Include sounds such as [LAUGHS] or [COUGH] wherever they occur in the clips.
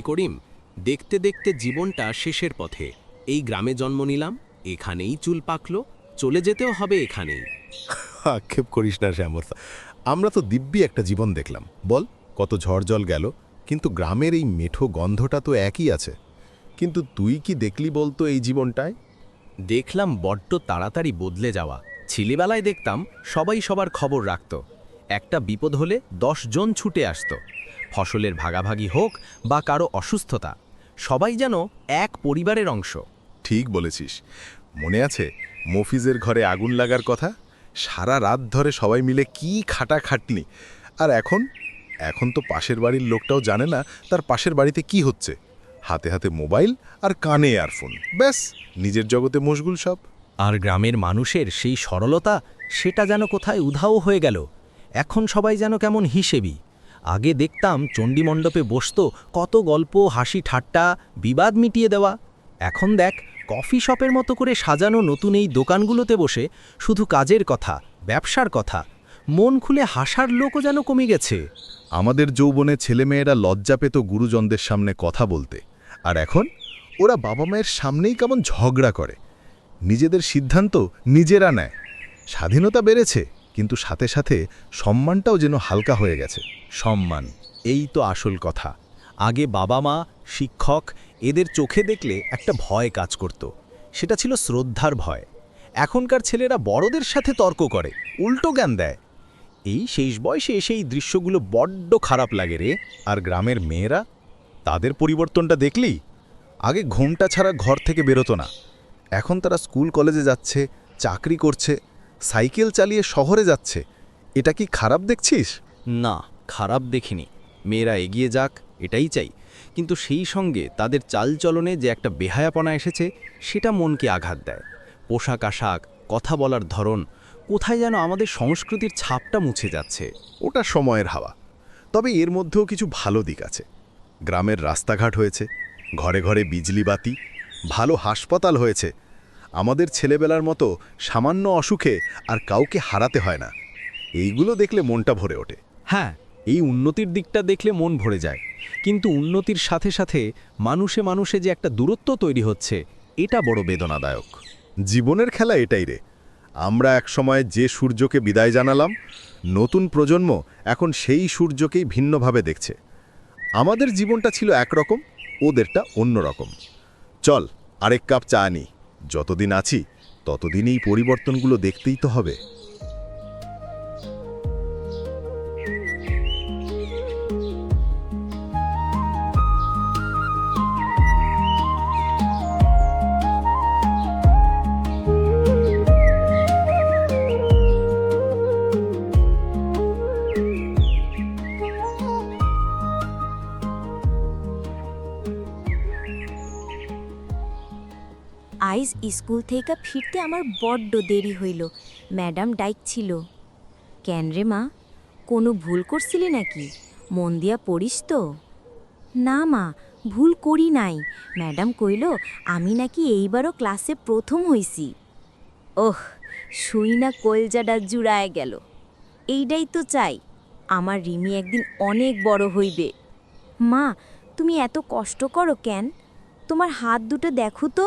করিম? দেখতে দেখতে জীবনটা শেষের পথে। এই গ্রামে জন্ম নিলাম এখানেই চুল পাকলো চলে যেতেও হবে এখানেই। আক্ষেপ করিস না শ্যামর আমরা তো দিব্যি একটা জীবন দেখলাম। বল কত ঝড় জল গেল কিন্তু গ্রামের এই মেঠো গন্ধটা তো একই আছে। কিন্তু তুই কি দেখলি বলতো এই জীবনটায়? দেখলাম বড্ড তাড়াতাড়ি বদলে যাওয়া। ছেলেবেলায় দেখতাম সবাই সবার খবর রাখত। একটা বিপদ হলে জন ছুটে আসত। ফসলের ভাগাভাগি হোক বা কারও অসুস্থতা সবাই যেন এক পরিবারের অংশ। ঠিক বলেছিস। মনে আছে মফিজের ঘরে আগুন লাগার কথা? সারা রাত ধরে সবাই মিলে কি খাটা খাটনি আর এখন? এখন তো পাশের বাড়ির লোকটাও জানে না তার পাশের বাড়িতে কি হচ্ছে। হাতে হাতে মোবাইল আর কানে এয়ারফোন ব্যাস নিজের জগতে মশগুল সব। আর গ্রামের মানুষের সেই সরলতা সেটা যেন কোথায় উধাও হয়ে গেল। এখন সবাই যেন কেমন হিসেবি। আগে দেখতাম চণ্ডীমণ্ডপে বসত কত গল্প, হাসি, ঠাট্টা, বিবাদ মিটিয়ে দেওয়া। এখন দেখ, কফি শপের মতো করে সাজানো নতুন এই দোকানগুলোতে বসে শুধু কাজের কথা, ব্যবসার কথা। মন খুলে হাসার লোকও যেন কমে গেছে। আমাদের যৌবনে ছেলেমেয়েরা লজ্জা পেত গুরুজনদের সামনে কথা বলতে। আর এখন? ওরা বাবা মায়ের সামনেই কেমন ঝগড়া করে। নিজেদের সিদ্ধান্ত নিজেরা নেয়। স্বাধীনতা বেড়েছে। কিন্তু সাথে সাথে সম্মানটাও যেন হালকা হয়ে গেছে। সম্মান, এই তো আসল কথা। আগে বাবা মা শিক্ষক, এদের চোখে দেখলে একটা ভয় কাজ করত। সেটা ছিল শ্রদ্ধার ভয়। এখনকার ছেলেরা বড়দের সাথে তর্ক করে, উল্টো জ্ঞান দেয়। এই শেষ বয়সে এসে এই দৃশ্যগুলো বড্ড খারাপ লাগে রে। আর গ্রামের মেয়েরা? তাদের পরিবর্তনটা দেখলি আগে ঘুমটা ছাড়া ঘর থেকে বেরোতো না। এখন তারা স্কুল, কলেজে যাচ্ছে, চাকরি করছে। সাইকেল চালিয়ে শহরে যাচ্ছে। এটা কি খারাপ দেখছিস? না খারাপ দেখিনি। মেয়েরা এগিয়ে যাক এটাই চাই। কিন্তু সেই সঙ্গে তাদের চালচলনে যে একটা বেহায়াপনা এসেছে সেটা মনকে আঘাত দেয়। পোশাক আশাক কথা বলার ধরন কোথায় যেন আমাদের সংস্কৃতির ছাপটা মুছে যাচ্ছে। ওটা সময়ের হাওয়া। তবে এর মধ্যেও কিছু ভালো দিক আছে। গ্রামের রাস্তাঘাট হয়েছে ঘরে ঘরে বিজলি বাতি ভালো হাসপাতাল হয়েছে আমাদের ছেলেবেলার মতো সামান্য অসুখে আর কাউকে হারাতে হয় না। এইগুলো দেখলে মনটা ভরে ওঠে। হ্যাঁ এই উন্নতির দিকটা দেখলে মন ভরে যায়। কিন্তু উন্নতির সাথে সাথে মানুষে মানুষে যে একটা দূরত্ব তৈরি হচ্ছে এটা বড় বেদনাদায়ক। জীবনের খেলা এটাই রে। আমরা একসময় যে সূর্যকে বিদায় জানালাম নতুন প্রজন্ম এখন সেই সূর্যকেই ভিন্নভাবে দেখছে। আমাদের জীবনটা ছিল একরকম ওদেরটা অন্যরকম। চল আরেক কাপ চা আনি যতদিন আছি ততদিন এই পরিবর্তনগুলো দেখতেই তো হবে। আইজ স্কুল থেকে ফিরতে আমার বড্ড দেরি হইল। ম্যাডাম ডাইকছিল কেন রে মা, কোনো ভুল করছিলি নাকি? মন দিয়া পড়িস তো? না মা, ভুল করি নাই। ম্যাডাম কইল, আমি নাকি এইবারও ক্লাসে প্রথম হইছি। ওহ, শুই না কলজাডা জুড়ায় গেল। এইটাই তো চাই, আমার রিমি একদিন অনেক বড় হইবে। মা, তুমি এত কষ্ট করো কেন? তোমার হাত দুটো দেখো তো।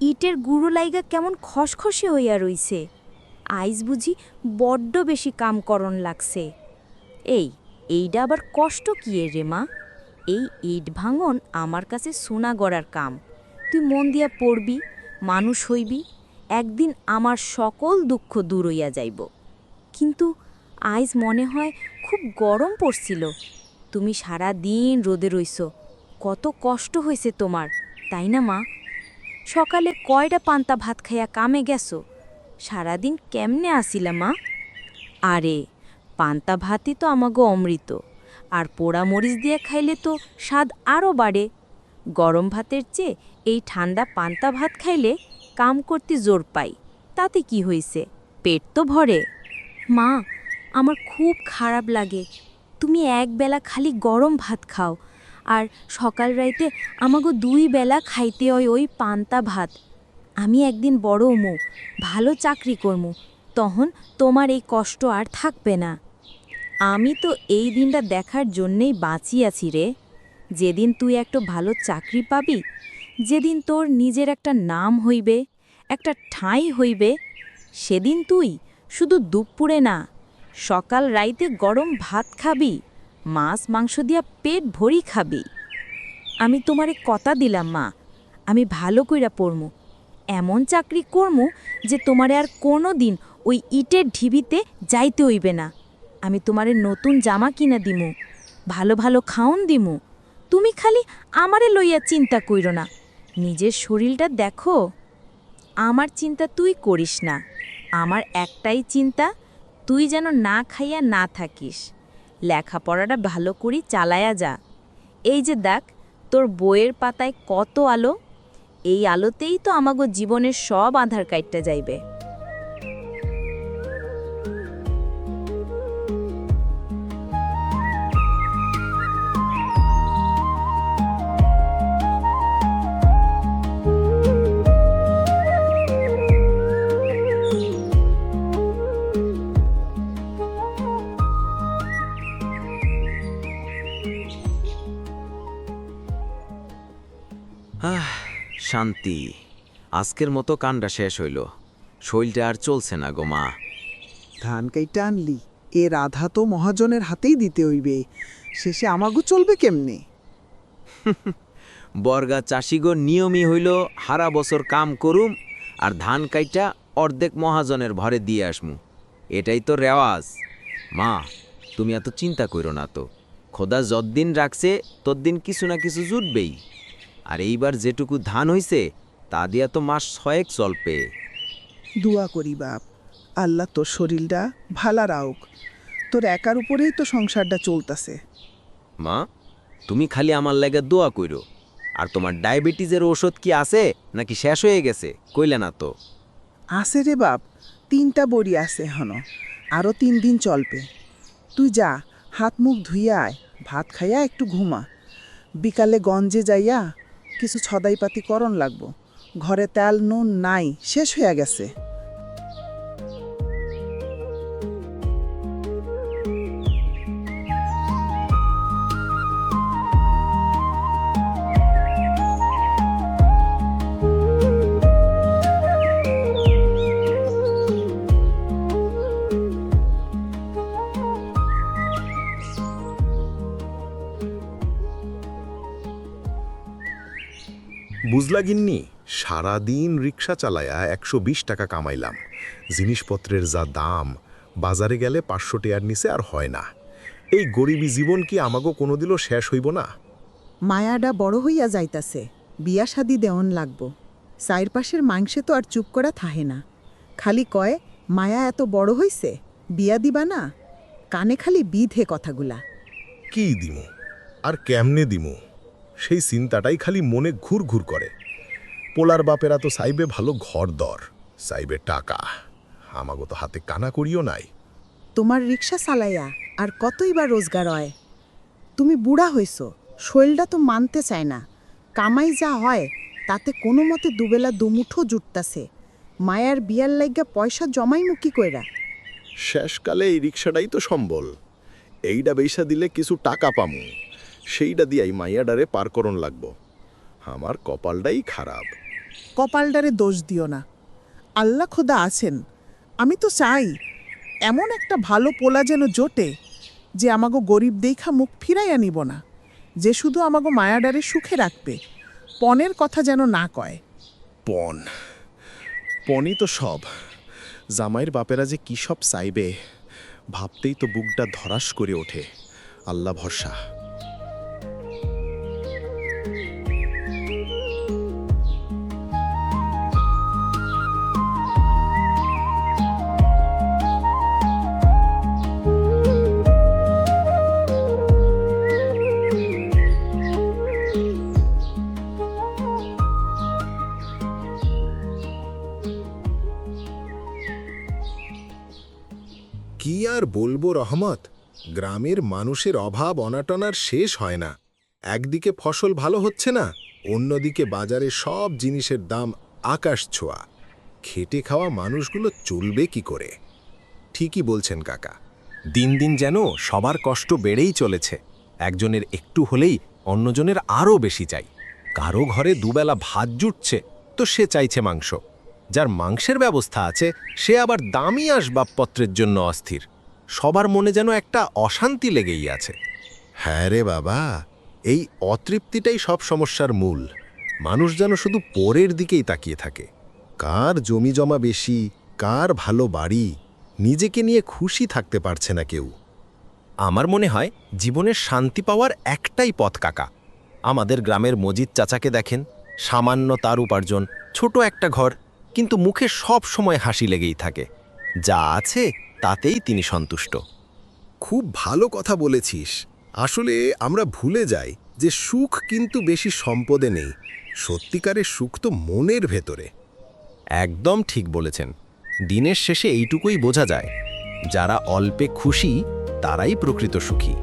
ইটের গুঁড়ো লাইগা কেমন খসখসে হইয়া রইছে। আইজ বুঝি বড্ড বেশি কাম করন লাগছে। এই এইটা আবার কষ্ট কি রে মা? এই ইট ভাঙন আমার কাছে সোনা গড়ার কাম। তুই মন দিয়া পড়বি, মানুষ হইবি, একদিন আমার সকল দুঃখ দূর হইয়া যাইব। কিন্তু আইজ মনে হয় খুব গরম পড়ছিল। তুমি সারা দিন রোদে রইছ, কত কষ্ট হয়েছে তোমার, তাই না মা? সকালে কয়টা পান্তা ভাত খাইয়া কামে গেছো? সারাদিন কেমনে আসিলা মা? আরে, পান্তা ভাতই তো আমাগো অমৃত, আর পোড়া মরিচ দিয়ে খাইলে তো স্বাদ আরও বাড়ে। গরম ভাতের চেয়ে এই ঠান্ডা পান্তা ভাত খাইলে কাম করতে জোর পাই, তাতে কি হইছে? পেট তো ভরে। মা, আমার খুব খারাপ লাগে। তুমি একবেলা খালি গরম ভাত খাও আর সকাল রাইতে আমাগো দুই বেলা খাইতে হয় ওই পান্তা ভাত। আমি একদিন বড় মো, ভালো চাকরি করমু তখন তোমার এই কষ্ট আর থাকবে না। আমি তো এই দিনটা দেখার জন্যেই বাঁচিয়াছি রে। যেদিন তুই একটা ভালো চাকরি পাবি, যেদিন তোর নিজের একটা নাম হইবে, একটা ঠাঁই হইবে, সেদিন তুই শুধু দুপুরে না, সকাল রাইতে গরম ভাত খাবি। মাছ, মাংস দিয়া পেট ভরি খাবি। আমি তোমারে কথা দিলাম, মা। আমি ভালো কইরা পড়মু। এমন চাকরি করমু যে তোমারে আর কোনো দিন ওই ইটের ঢিবিতে যাইতে হইবে না। আমি তোমারে নতুন জামা কিনা দিমু, ভালো ভালো খাওন দিমু। তুমি খালি আমারে লইয়া চিন্তা কইরো না। নিজের শরীরটা দেখো। আমার চিন্তা তুই করিস না। আমার একটাই চিন্তা, তুই যেন না খাইয়া না থাকিস। লেখাপড়াটা ভালো করি, চালায়া যা। এই যে দেখ, তোর বইয়ের পাতায় কত আলো? এই আলোতেই তো আমাগো জীবনের সব আধার কাইটটা যাইবে। শান্তি। আজকের মতো কান্ডা শেষ হইল। শৈলটা আর চলছে না গো মা। ধান কাইটা আনলি এ রাধা তো মহাজনের হাতেই দিতে হইবে। শেষে আমাগো চলবে কেমনে? [LAUGHS] বর্গা চাষিগো নিয়মই হইল হারা বছর কাম করুম আর ধান কাইটা অর্ধেক মহাজনের ভরে দিয়ে আসমু। এটাই তো রেওয়াজ। মা তুমি এত চিন্তা কইরো না তো। খোদা যদ্দিন রাখছে তদ্দিন কিছু না কিছু জুটবেই। আর এইবার যেটুকু ধান হইছে তা দিয়া তো মাস ছয়েক চলবে। দোয়া করি বাপ। আল্লাহ তোর শরীরটা ভালা রাউক। তোর একার উপরেই তো সংসারটা চলতাছে। মা তুমি খালি আমার লাগে দোয়া কইরো। আর তোমার ডায়াবেটিসের ওষুধ কি আছে নাকি শেষ হয়ে গেছে? কইলে না তো। আছে রে বাপ তিনটা বড়ি আছে হন আরও তিন দিন চলবে। তুই যা হাত মুখ ধুইয়া আয় ভাত খাইয়া একটু ঘুমা। বিকালে গঞ্জে যাইয়া কিছু ছদাইপাতি করণ লাগবো। ঘরে তেল নুন নাই শেষ হয়ে গেছে। বুঝলা গিন্নি সারাদিন রিক্সা চালায়া একশো বিশ টাকা কামাইলাম। জিনিসপত্রের যা দাম বাজারে গেলে পাঁচশো টেয়ার নিচে আর হয় না। এই গরিবী জীবন কি আমাগো কোনোদিনও শেষ হইব না? মায়াডা বড় হইয়া যাইতাছে বিয়া শাদি দেওয়ন লাগব। চাইর পাশের মাংসে তো আর চুপ করা থাহে না। খালি কয় মায়া এত বড় হইছে বিয়া দিবা না? কানে খালি বিধে কথাগুলা। কি দিমু? আর কেমনে দিমু? সেই চিন্তাটাই খালি মনে ঘুর ঘুর করে। পোলার বাপেরা তো চাইবে ভালো ঘর দর চাইবে টাকা। আমাগো তো হাতে কানা করিও নাই। তোমার রিক্সা চালাইয়া আর কতই বা রোজগার হয়। তুমি বুড়া হইছ শৈলটা তো মানতে চায় না। কামাই যা হয় তাতে কোনো মতে দুবেলা দুমুঠো জুটতাছে। মায়ার বিয়ার লাইগা পয়সা জমাই মুকি কইরা? শেষকালে এই রিক্সাটাই তো সম্বল। এইটা বেসা দিলে কিছু টাকা পামু। সেইটা দিয়াই মাইয়াডারে পার করণ লাগবো। আমার কপালটাই খারাপ। কপালডারে দোষ দিও না। আল্লাহ খোদা আছেন। আমি তো চাই এমন একটা ভালো পোলা যেন জোটে যে আমাগো গরিব দেখা মুখ ফিরাইয়া নিব না যে শুধু আমাগো মায়াডারে সুখে রাখবে পনেরো কথা যেন না কয়। পণ। পণই তো সব। জামাইয়ের বাপেরা যে কী সব চাইবে ভাবতেই তো বুকটা ধরাস করে ওঠে। আল্লাহ ভরসা। বলব রহমত, গ্রামের মানুষের অভাব অনাটনার শেষ হয় না। একদিকে ফসল ভালো হচ্ছে না, অন্যদিকে বাজারে সব জিনিসের দাম আকাশ ছোঁয়া। খেটে খাওয়া মানুষগুলো চলবে কি করে? ঠিকই বলছেন কাকা, দিন দিন যেন সবার কষ্ট বেড়েই চলেছে। একজনের একটু হলেই অন্যজনের আরও বেশি চাই। কারও ঘরে দুবেলা ভাত জুটছে, তো সে চাইছে মাংস। যার মাংসের ব্যবস্থা আছে, সে আবার দামি আসবাবপত্রের জন্য অস্থির। সবার মনে যেন একটা অশান্তি লেগেই আছে। হ্যাঁ রে বাবা এই অতৃপ্তিটাই সব সমস্যার মূল। মানুষ যেন শুধু পরের দিকেই তাকিয়ে থাকে। কার জমি জমা বেশি কার ভালো বাড়ি নিজেকে নিয়ে খুশি থাকতে পারছে না কেউ। আমার মনে হয় জীবনের শান্তি পাওয়ার একটাই পথ কাকা। আমাদের গ্রামের মজিদ চাচাকে দেখেন সামান্য তার উপার্জন ছোট একটা ঘর কিন্তু মুখে সব সময় হাসি লেগেই থাকে। যা আছে তাতেই তিনি সন্তুষ্ট। খুব ভালো কথা বলেছিস। আসলে আমরা ভুলে যাই যে সুখ কিন্তু বেশি সম্পদে নেই। সত্যিকারের সুখ তো মনের ভেতরে। একদম ঠিক বলেছেন। দিনের শেষে এইটুকুই বোঝা যায়। যারা অল্পে খুশি তারাই প্রকৃত সুখী।